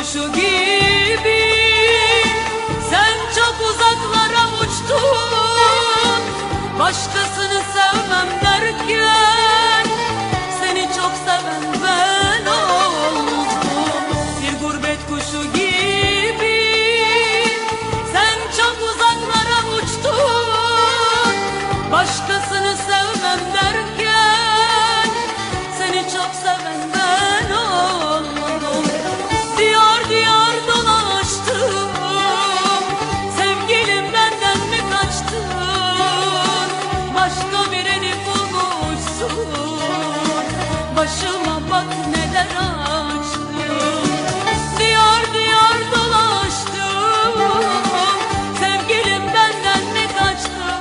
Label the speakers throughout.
Speaker 1: kuşu gibi. Sen çok uzaklara uçtun. Başkasını sevmem derken Seni çok seven ben oldum. Bir gurbet kuşu gibi. Sen çok uzaklara uçtun. Başkasını sevmem derken Seni çok Başıma bak neler açtım. Diyar diyar dolaştım. Sevgilim benden mi kaçtın?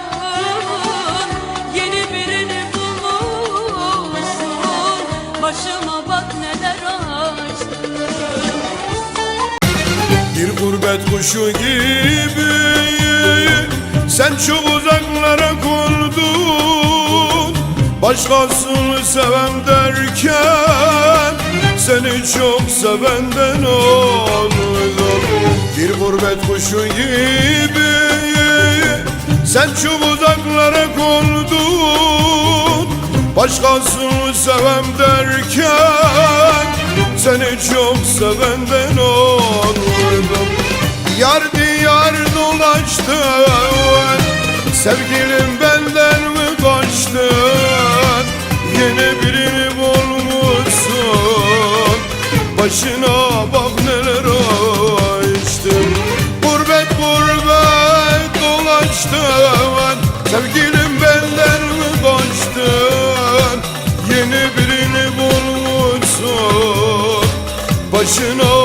Speaker 1: Yeni birini bulmuşsun. Başıma bak neler açtım
Speaker 2: Bir gurbet kuşu gibi Sen çok uzaklara Başkasını sevem derken Seni çok sevenden oldum Bir gurbet kuşu gibi Sen çok uzaklara kondun Başkasını sevem derken Seni çok sevenden oldum Yar diyar dolaştın Sevgilim benden dolaştın Sevgilim benden mi kaçtın Yeni birini bulmuşsun. Başına